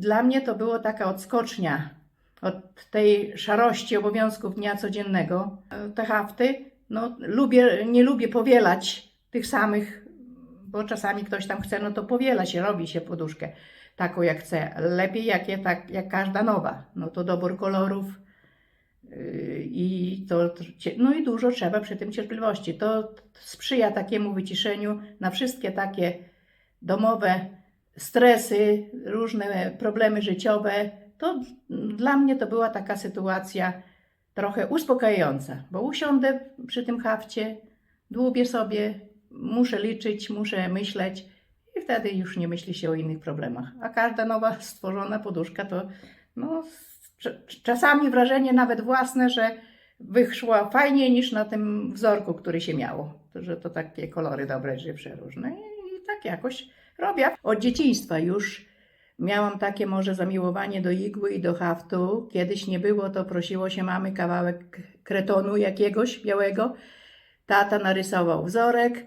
dla mnie to było taka odskocznia od tej szarości obowiązków dnia codziennego. Te hafty, no lubię, nie lubię powielać tych samych, bo czasami ktoś tam chce, no to powiela się, robi się poduszkę taką jak chce. Lepiej jak, je, tak, jak każda nowa. No to dobór kolorów yy, i to, no i dużo trzeba przy tym cierpliwości. To sprzyja takiemu wyciszeniu na wszystkie takie domowe stresy, różne problemy życiowe. To dla mnie to była taka sytuacja trochę uspokajająca, bo usiądę przy tym hafcie, dłubię sobie, muszę liczyć, muszę myśleć i wtedy już nie myśli się o innych problemach. A każda nowa stworzona poduszka to no, cz- czasami wrażenie nawet własne, że wyszła fajniej niż na tym wzorku, który się miało. To, że to takie kolory dobre, że przeróżne. I tak jakoś robię. Od dzieciństwa już miałam takie może zamiłowanie do igły i do haftu. Kiedyś nie było, to prosiło się mamy kawałek kretonu jakiegoś białego. Tata narysował wzorek,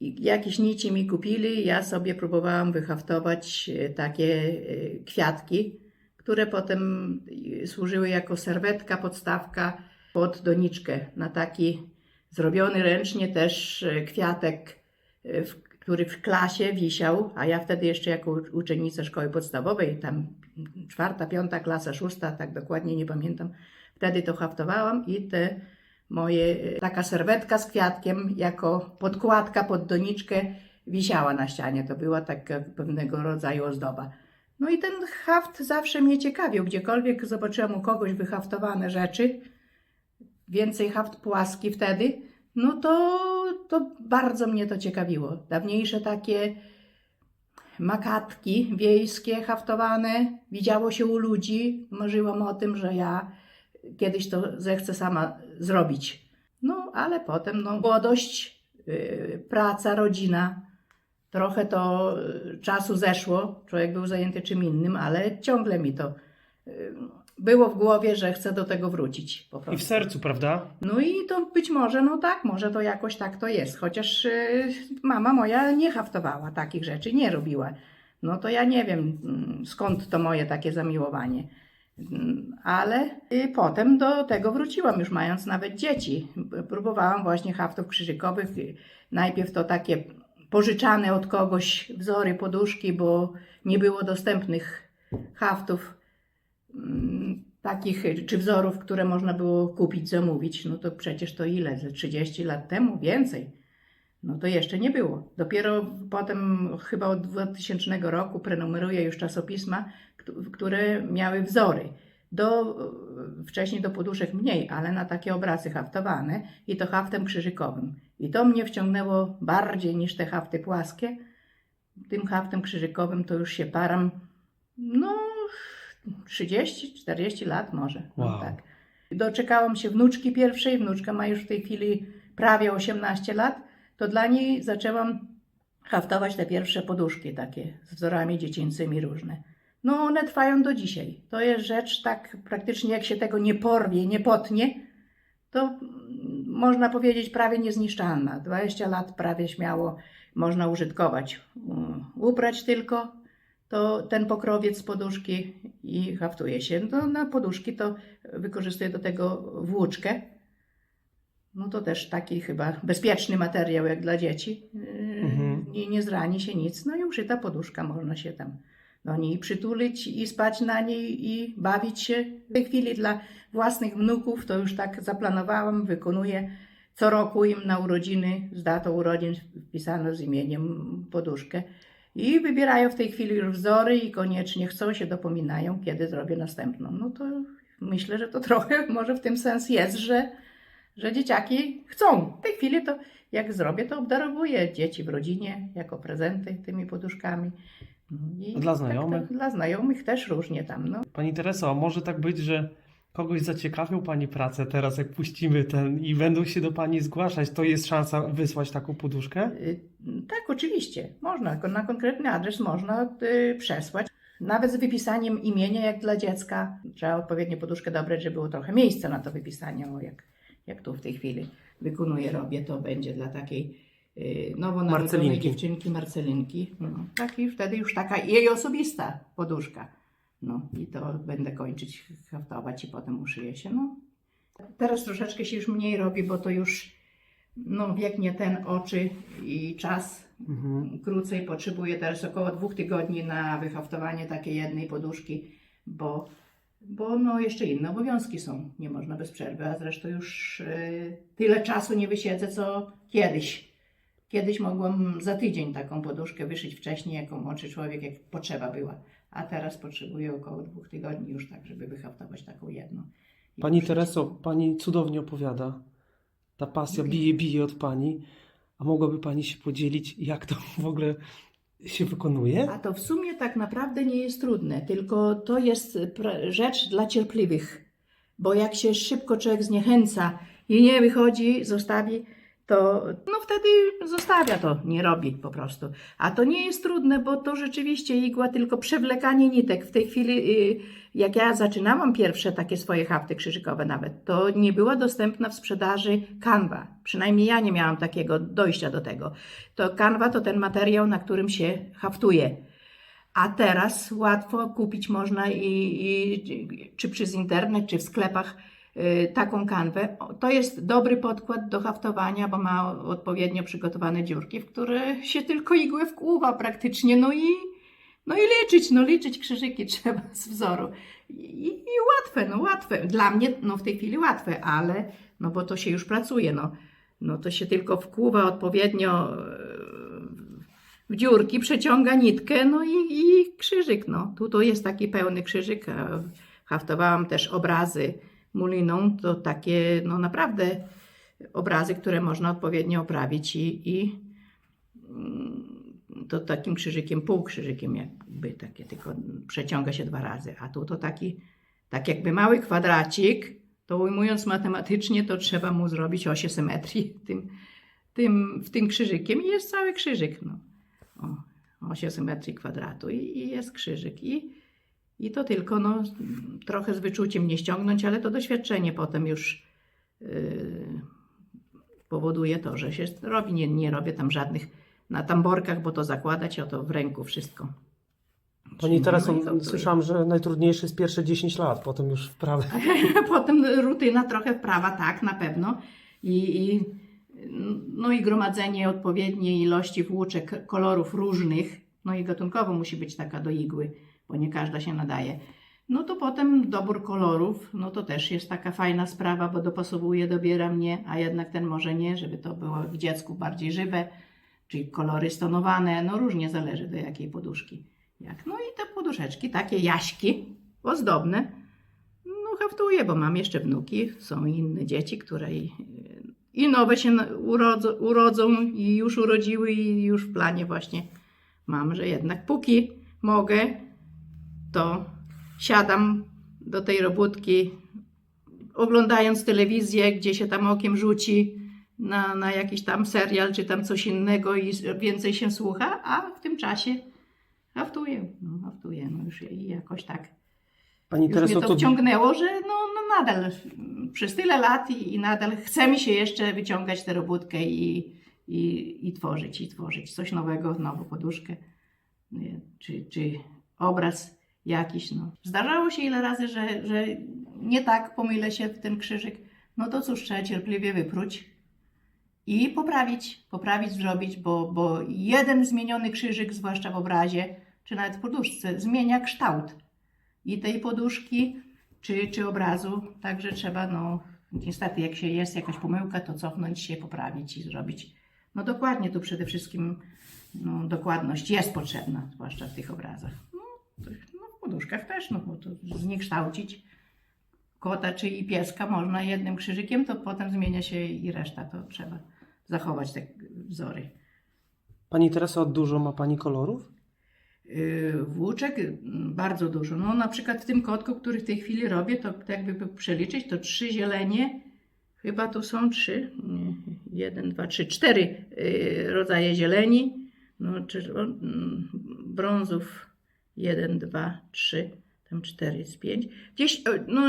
jakieś nici mi kupili, ja sobie próbowałam wyhaftować e, takie e, kwiatki, które potem e, służyły jako serwetka, podstawka pod doniczkę na taki zrobiony ręcznie też kwiatek, w- który w klasie wisiał, a ja wtedy jeszcze jako uczennica szkoły podstawowej, tam czwarta, piąta klasa, szósta, tak dokładnie nie pamiętam, wtedy to haftowałam i te moje, taka serwetka z kwiatkiem jako podkładka pod doniczkę wisiała na ścianie. To była taka pewnego rodzaju ozdoba. No i ten haft zawsze mnie ciekawił. Gdziekolwiek zobaczyłam u kogoś wyhaftowane rzeczy, więcej haft płaski wtedy, no to, to bardzo mnie to ciekawiło. Dawniejsze takie makatki wiejskie haftowane widziało się u ludzi. Marzyłam o tym, że ja kiedyś to zechcę sama zrobić. No, ale potem no, młodość, yy, praca, rodzina. Trochę to yy, czasu zeszło, człowiek był zajęty czym innym, ale ciągle mi to yy, było w głowie, że chcę do tego wrócić po I w prostu. sercu, prawda? No i to być może, no tak, może to jakoś tak to jest. Chociaż yy, mama moja nie haftowała takich rzeczy, nie robiła. No to ja nie wiem mm, skąd to moje takie zamiłowanie. Mm, Ale y, potem do tego wróciłam, już mając nawet dzieci. Próbowałam właśnie haftów krzyżykowych. Y, Najpierw to takie pożyczane od kogoś wzory, poduszki, bo nie było dostępnych haftów mm, takich czy wzorów, które można było kupić, zamówić. No to przecież to ile? Ze 30 lat temu? Więcej. No to jeszcze nie było. Dopiero potem, chyba od 2000 roku, prenumeruję już czasopisma, kt- które miały wzory. Do, wcześniej do poduszek mniej, ale na takie obrazy haftowane i to haftem krzyżykowym. I to mnie wciągnęło bardziej niż te hafty płaskie. Tym haftem krzyżykowym to już się param, no 30-40 lat może. No Wow. tak. Doczekałam się wnuczki pierwszej, wnuczka ma już w tej chwili prawie 18 lat, to dla niej zaczęłam haftować te pierwsze poduszki takie z wzorami dziecięcymi różne. No one trwają do dzisiaj. To jest rzecz tak praktycznie jak się tego nie porwie, nie potnie, to można powiedzieć prawie niezniszczalna. 20 lat prawie śmiało można użytkować. Uprać tylko to ten pokrowiec z poduszki i haftuje się. No, na poduszki to wykorzystuję do tego włóczkę. No to też taki chyba bezpieczny materiał jak dla dzieci. Yy, Mhm. Nie, nie zrani się nic. No i uszyta poduszka, można się tam do niej przytulić i spać na niej i bawić się. W tej chwili dla własnych wnuków to już tak zaplanowałam, wykonuję co roku im na urodziny z datą urodzin wpisano z imieniem poduszkę. I wybierają w tej chwili już wzory i koniecznie chcą się dopominają, kiedy zrobię następną. No to myślę, że to trochę może w tym sens jest, że, że dzieciaki chcą. W tej chwili to jak zrobię, to obdarowuję dzieci w rodzinie jako prezenty tymi poduszkami. No Dla tak, znajomych? tak, dla znajomych też różnie tam. No. Pani Tereso, a może tak być, że kogoś zaciekawią Pani pracę teraz, jak puścimy ten i będą się do Pani zgłaszać, to jest szansa wysłać taką poduszkę? Y, Tak, oczywiście. Można. Na konkretny adres można y, przesłać. Nawet z wypisaniem imienia, jak dla dziecka. Trzeba odpowiednio poduszkę dobrać, żeby było trochę miejsca na to wypisanie. O, jak, jak tu w tej chwili wykonuję, robię, to będzie dla takiej y, nowonarodzonej Marcelinki. dziewczynki Marcelinki. No, tak i wtedy już taka jej osobista poduszka. No i to będę kończyć haftować i potem uszyję się. No. Teraz troszeczkę się już mniej robi, bo to już no, wiek nie ten, oczy i czas Mhm. krócej potrzebuję teraz około dwóch tygodni na wyhaftowanie takiej jednej poduszki, bo, bo no jeszcze inne obowiązki są, nie można bez przerwy, a zresztą już y, tyle czasu nie wysiedzę, co kiedyś. Kiedyś mogłam za tydzień taką poduszkę wyszyć wcześniej, jako młodszy człowiek, jak potrzeba była, a teraz potrzebuję około dwóch tygodni już tak, żeby wyhaftować taką jedną. I Pani. Tereso, pani cudownie opowiada. Ta pasja bije, bije od pani. A mogłaby pani się podzielić, jak to w ogóle się wykonuje? A to w sumie tak naprawdę nie jest trudne, tylko to jest rzecz dla cierpliwych. Bo jak się szybko człowiek zniechęca i nie wychodzi, zostawi, to no wtedy zostawia to, nie robi po prostu. A to nie jest trudne, bo to rzeczywiście igła, tylko przewlekanie nitek. W tej chwili, y, jak ja zaczynałam pierwsze takie swoje hafty krzyżykowe nawet, to nie była dostępna w sprzedaży kanwa. Przynajmniej ja nie miałam takiego dojścia do tego. To kanwa to ten materiał, na którym się haftuje. A teraz łatwo kupić można i, i czy przez internet, czy w sklepach taką kanwę. To jest dobry podkład do haftowania, bo ma odpowiednio przygotowane dziurki, w które się tylko igłę wkłuwa praktycznie. No i, no i liczyć, no liczyć krzyżyki trzeba z wzoru. I, I łatwe, no łatwe. Dla mnie no w tej chwili łatwe, ale no bo to się już pracuje, no. No to się tylko wkłuwa odpowiednio e, w dziurki, przeciąga nitkę, no i, i krzyżyk, no. Tu to jest taki pełny krzyżyk. Haftowałam też obrazy muliną, to takie, no naprawdę obrazy, które można odpowiednio oprawić i, i mm, to takim krzyżykiem, półkrzyżykiem jakby takie, tylko przeciąga się dwa razy, a tu to taki, tak jakby mały kwadracik, to ujmując matematycznie, to trzeba mu zrobić osie symetrii tym, tym, w tym krzyżykiem i jest cały krzyżyk, no. O, osie symetrii kwadratu i, i jest krzyżyk i, i to tylko, no, trochę z wyczuciem nie ściągnąć, ale to doświadczenie potem już yy, powoduje to, że się robi, nie, nie robię tam żadnych na tamborkach, bo to zakładać, a to w ręku wszystko. Pani haftuję. słyszałam, że najtrudniejsze jest pierwsze 10 lat, potem już wprawę. Potem rutyna trochę wprawa, tak, na pewno. I, i, no i gromadzenie odpowiedniej ilości włóczek kolorów różnych, no i gatunkowo musi być taka do igły, bo nie każda się nadaje. No to potem dobór kolorów, no to też jest taka fajna sprawa, bo dopasowuje, dobiera mnie, a jednak ten może nie, żeby to było w dziecku bardziej żywe, czyli kolory stonowane, no różnie zależy do jakiej poduszki. Jak? No i te poduszeczki, takie jaśki, ozdobne, no haftuję, bo mam jeszcze wnuki, są inne dzieci, które i, i nowe się urodzą, urodzą i już urodziły i już w planie właśnie mam, że jednak póki mogę, to siadam do tej robótki, oglądając telewizję, gdzie się tam okiem rzuci na, na jakiś tam serial, czy tam coś innego i więcej się słucha, a w tym czasie haftuję, no haftuję, no już i jakoś tak. Pani już Tereso, mnie to to wciągnęło, że no, no nadal przez tyle lat i, i nadal chce mi się jeszcze wyciągać tę robótkę i, i, i tworzyć, i tworzyć coś nowego, nową poduszkę, czy, czy obraz jakiś. No. Zdarzało się ile razy, że, że nie tak pomylę się w ten krzyżyk, no to cóż, trzeba cierpliwie wypróć i poprawić, poprawić, zrobić, bo, bo jeden zmieniony krzyżyk, zwłaszcza w obrazie, czy nawet w poduszce, zmienia kształt i tej poduszki, czy, czy obrazu. Także trzeba, no, niestety, jak się jest jakaś pomyłka, to cofnąć się, poprawić i zrobić. No dokładnie, tu przede wszystkim no, dokładność jest potrzebna, zwłaszcza w tych obrazach. No, to, poduszkach też, no bo to zniekształcić kota czy i pieska można jednym krzyżykiem, to potem zmienia się i reszta, to trzeba zachować te wzory. Pani Tereso, dużo ma Pani kolorów? Yy, Włóczek y, bardzo dużo. No na przykład w tym kotku, który w tej chwili robię, to tak jakby przeliczyć, to trzy zielenie, chyba tu są trzy, nie, jeden, dwa, trzy, cztery yy, rodzaje zieleni, no, czerwon, mm, brązów, jeden, dwa, trzy, tam cztery jest pięć. Gdzieś, e, no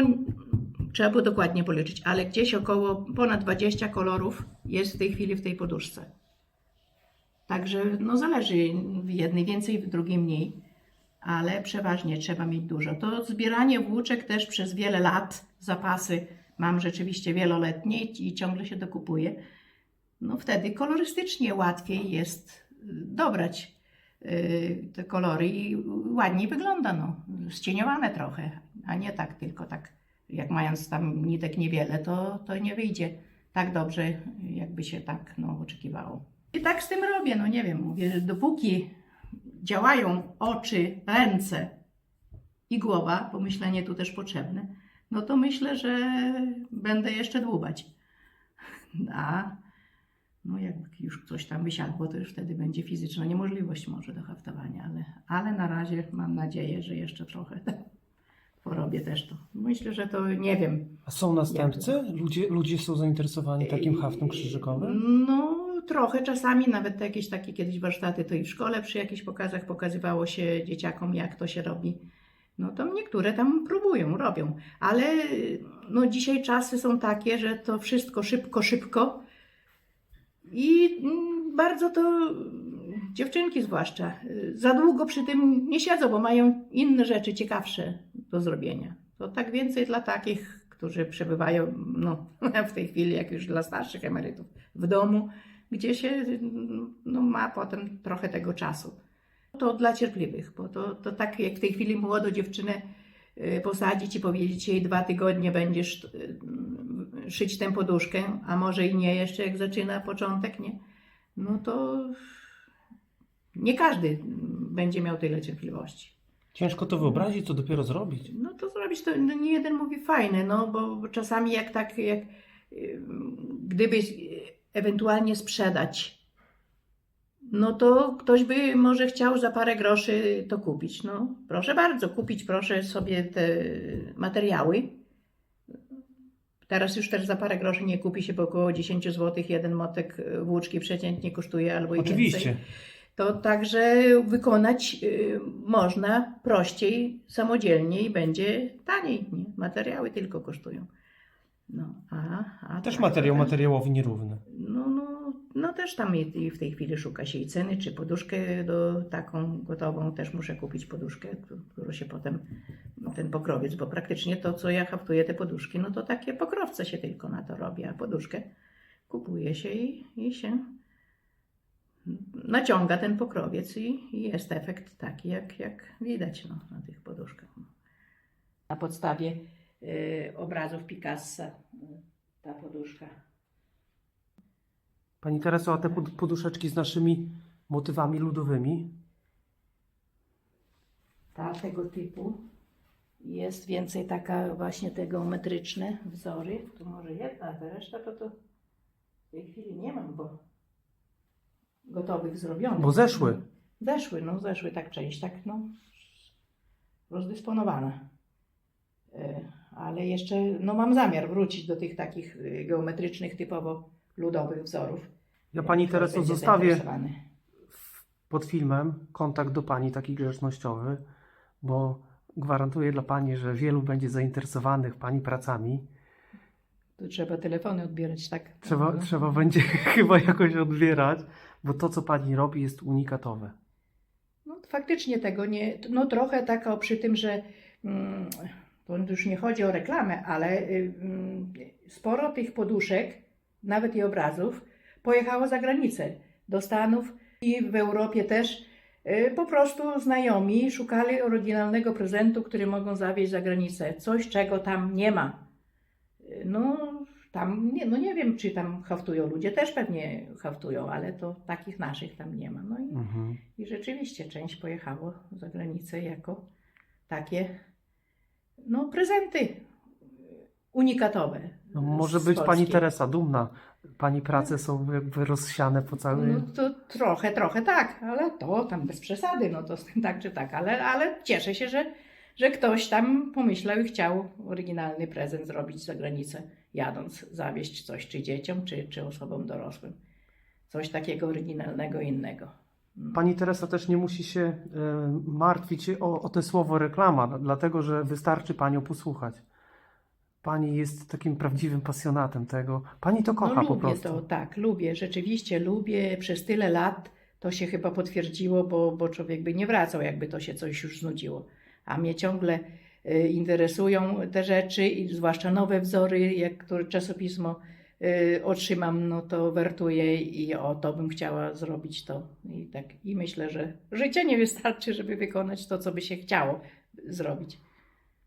trzeba było dokładnie policzyć, ale gdzieś około ponad 20 kolorów jest w tej chwili w tej poduszce. Także no zależy, w jednej więcej, w drugiej mniej, ale przeważnie trzeba mieć dużo. To zbieranie włóczek też przez wiele lat, zapasy mam rzeczywiście wieloletnie i ciągle się dokupuje. No wtedy kolorystycznie łatwiej jest y, dobrać te kolory i ładniej wygląda, no, ścieniowane trochę, a nie tak tylko tak, jak mając tam nitek niewiele, to, to nie wyjdzie tak dobrze, jakby się tak no, oczekiwało. I tak z tym robię, no nie wiem, mówię, dopóki działają oczy, ręce i głowa, pomyślenie tu też potrzebne, no to myślę, że będę jeszcze dłubać. A no jak już coś tam wysiadło, to już wtedy będzie fizyczna niemożliwość może do haftowania, ale, ale na razie mam nadzieję, że jeszcze trochę porobię też to. Myślę, że to nie wiem. A są następcy? Ludzie, ludzie są zainteresowani takim haftem krzyżykowym? No trochę czasami, nawet jakieś takie kiedyś warsztaty, to i w szkole przy jakichś pokazach pokazywało się dzieciakom, jak to się robi. No to niektóre tam próbują, robią, ale no dzisiaj czasy są takie, że to wszystko szybko, szybko i mm, bardzo to dziewczynki zwłaszcza y, za długo przy tym nie siedzą, bo mają inne rzeczy ciekawsze do zrobienia. To tak więcej dla takich, którzy przebywają no, w tej chwili, jak już dla starszych emerytów, w domu, gdzie się no, ma potem trochę tego czasu. To dla cierpliwych, bo to, to tak jak w tej chwili młodą dziewczynę y, posadzić i powiedzieć jej dwa tygodnie będziesz y, szyć tę poduszkę, a może i nie jeszcze jak zaczyna początek, nie? No to nie każdy będzie miał tyle cierpliwości. Ciężko to wyobrazić, co dopiero zrobić. No to zrobić to, no nie jeden mówi fajne, no bo czasami jak tak, jak gdyby y, ewentualnie sprzedać, no to ktoś by może chciał za parę groszy to kupić. No proszę bardzo, kupić proszę sobie te materiały. Teraz już też za parę groszy nie kupi się, bo około 10 zł jeden motek y, włóczki przeciętnie kosztuje albo i Oczywiście. więcej to także wykonać y, można prościej, samodzielnie i będzie taniej. Nie? Materiały tylko kosztują. No, a, a Też tak, materiał tak. materiałowi nierówny. No, no, no też tam i, w tej chwili szuka się i ceny, czy poduszkę do taką gotową, też muszę kupić poduszkę, któ- którą się potem, ten pokrowiec, bo praktycznie to, co ja haftuję te poduszki, no to takie pokrowce się tylko na to robi, a poduszkę kupuje się i, i się naciąga ten pokrowiec i, i jest efekt taki, jak, jak widać no, na tych poduszkach. Na podstawie y, obrazów Picassa y, ta poduszka. Pani Tereso, a te pod- poduszeczki z naszymi motywami ludowymi? Ta tego typu jest więcej taka właśnie te geometryczne wzory. Tu może jedna, a ta reszta to, to w tej chwili nie mam, bo gotowych zrobionych. Bo zeszły. Zeszły, no zeszły tak część, tak no rozdysponowana. E, Ale jeszcze, no mam zamiar wrócić do tych takich y, geometrycznych, typowo ludowych wzorów. Ja Pani będzie zostawię pod filmem kontakt do Pani taki grzecznościowy, bo gwarantuję dla Pani, że wielu będzie zainteresowanych Pani pracami. Tu trzeba telefony odbierać, tak? Trzeba, No. trzeba będzie chyba jakoś odbierać, bo to, co Pani robi, jest unikatowe. No faktycznie tego nie, no trochę taka przy tym, że mm, to już nie chodzi o reklamę, ale y, mm, sporo tych poduszek, nawet i obrazów, pojechało za granicę, do Stanów i w Europie też. Y, Po prostu znajomi szukali oryginalnego prezentu, który mogą zawieźć za granicę. Coś, czego tam nie ma. Y, No, tam, nie, no nie wiem, czy tam haftują ludzie, też pewnie haftują, ale to takich naszych tam nie ma. No i Mhm. i rzeczywiście część pojechało za granicę jako takie no, prezenty unikatowe. No, może być Pani. Teresa dumna. Pani prace są jakby rozsiane po całej... No to trochę, trochę tak, ale to tam bez przesady, no to z tym tak czy tak, ale, ale cieszę się, że, że ktoś tam pomyślał i chciał oryginalny prezent zrobić za granicę, jadąc, zawieźć coś czy dzieciom, czy, czy osobom dorosłym. Coś takiego oryginalnego, innego. Pani Teresa też nie musi się e, martwić o, o te słowo reklama, dlatego że wystarczy Panią posłuchać. Pani jest takim prawdziwym pasjonatem tego. Pani to kocha no, po lubię prostu. to, tak, lubię, rzeczywiście lubię. Przez tyle lat to się chyba potwierdziło, bo, bo człowiek by nie wracał, jakby to się coś już znudziło. A mnie ciągle y, interesują te rzeczy, i zwłaszcza nowe wzory, jak które czasopismo y, otrzymam, no to wertuję i o to bym chciała zrobić to. I tak i myślę, że życie nie wystarczy, żeby wykonać to, co by się chciało zrobić.